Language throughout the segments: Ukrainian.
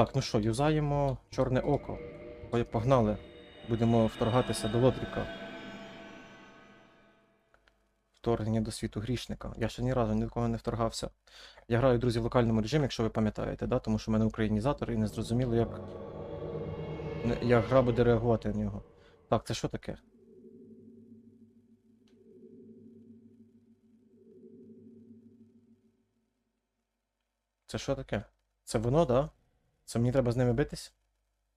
Так, ну що, юзаємо чорне око. Погнали. Будемо вторгатися до Лодріка. Вторгнення до світу грішника. Я ще ні разу ні до кого не вторгався. Я граю, друзі, в локальному режимі, якщо ви пам'ятаєте, да? тому що в мене українізатор і не зрозуміло, як, як гра буде реагувати на нього. Так, це що таке? Це що таке? Це воно, да? Це мені треба з ними битись?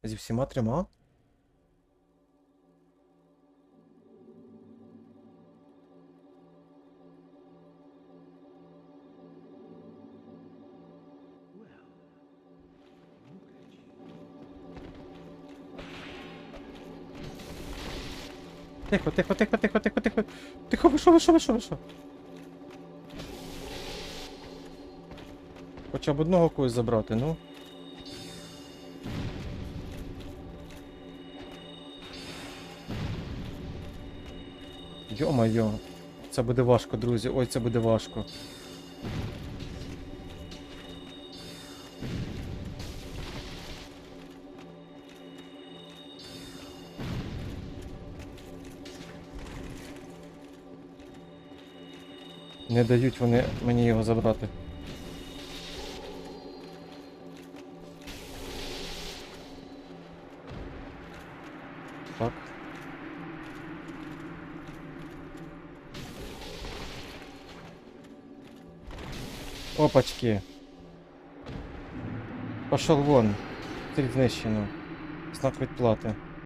Зі всіма трьома? Тихо, тихо, тихо, тихо, тихо, тихо. Тихо, ви що, ви що? Хоча б одного когось забрати, ну. Йо-майо. Це буде важко, друзі. Ой, це буде важко. Не дають вони мені його забрати. Так. Опачки. Пошел вон. Цель знищено. Знак відплати.